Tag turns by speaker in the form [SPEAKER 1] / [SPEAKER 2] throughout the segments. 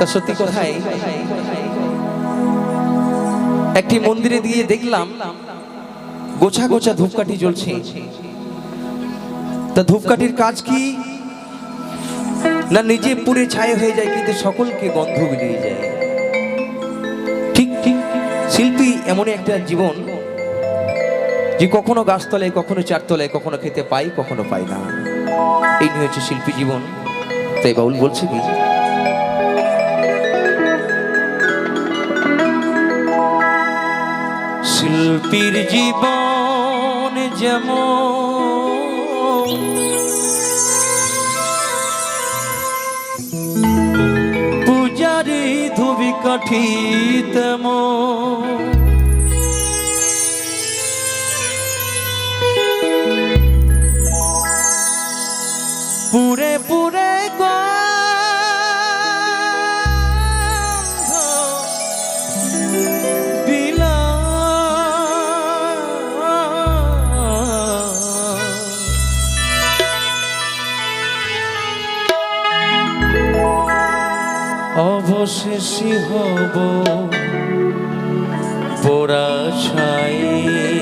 [SPEAKER 1] তা সত্যি কথাই। একটি মন্দিরে দিয়ে দেখলাম, গোছা গোছা ধূপকাঠি জ্বলছে। তা ধূপকাঠির কাজ কি? না নিজে পুরে ছায় হয়ে যায়, কিন্তু সকলকে গন্ধ বেরিয়ে যায়। ঠিক ঠিক, শিল্পী এমনই একটা জীবন যে কখনো গাছতলায়, কখনো চারতলায়, কখনো খেতে পাই, কখনো পাই না। এই নিয়ে হচ্ছে শিল্পী জীবন। তাই বাউল বলছে কি? শিল্পীর জীবন যেমন। পূজারি ধুবি কাঠি তেমন। অবশেষে হব। পোড়া ছাই।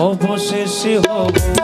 [SPEAKER 1] অবশেষে হব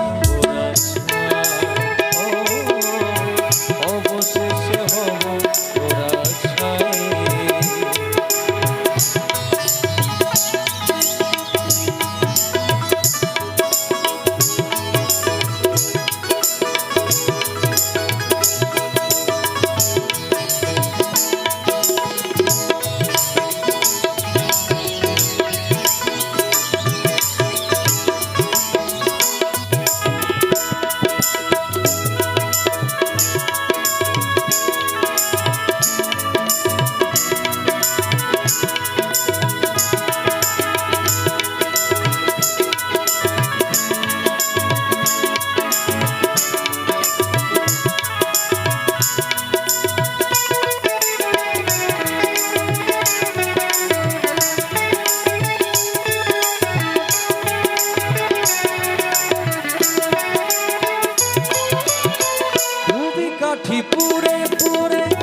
[SPEAKER 1] ধুবি পুরে পুরে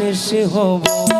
[SPEAKER 1] অবশেষে হব।